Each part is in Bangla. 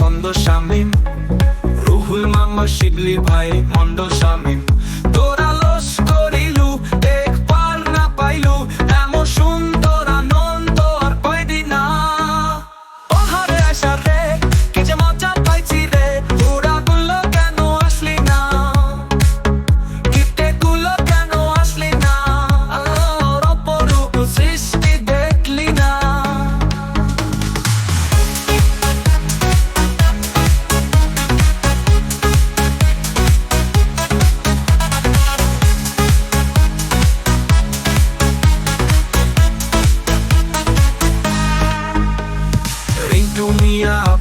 বন্দ স্বামী রুহুল মাম্মা শিবলি ভাই মন্ড স্বামী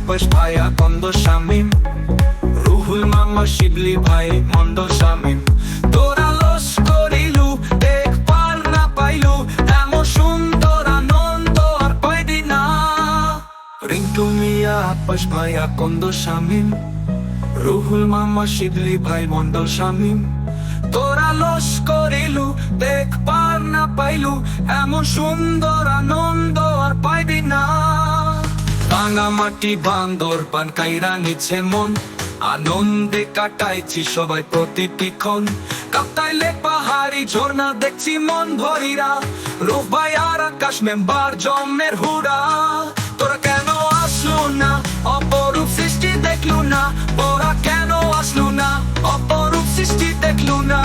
Peshpaya Kondo Shamim Ruhul Mama Shibli Bhai Mondo Shamim Tora los korilu Ek par na pailu Namo Sundor Anondo Ar Paidina Rintu Mia Peshpaya Kondo Shamim Ruhul মামা শিবলি ভাই মন্ডল শামিম তোরা লস করিলু দেখ পার না পাইলু এমন সুন্দর আনন্দ আর পাইবি না ভাঙা মাটি, বান্দর, পান কাইরা নিচ্ছে মন। আনন্দে কাটাইছি সবাই প্রতিটি ক্ষণ। কাপ্তাইলে পাহাড়ি ঝর্ণা দেখছি মন ভরিরা। রোবাই আর আকাশ মেম্বার জমের হুরা তোরা কেন আসলো না? অপরূপ সৃষ্টি দেখলু না। ওরা কেন আসলো না? অপরূপ সৃষ্টি দেখলু না।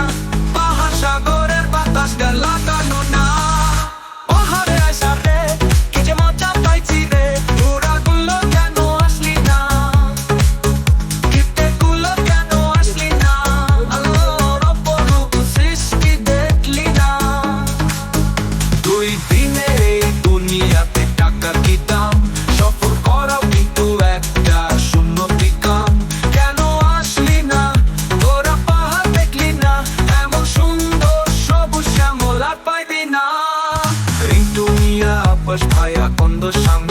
mundo.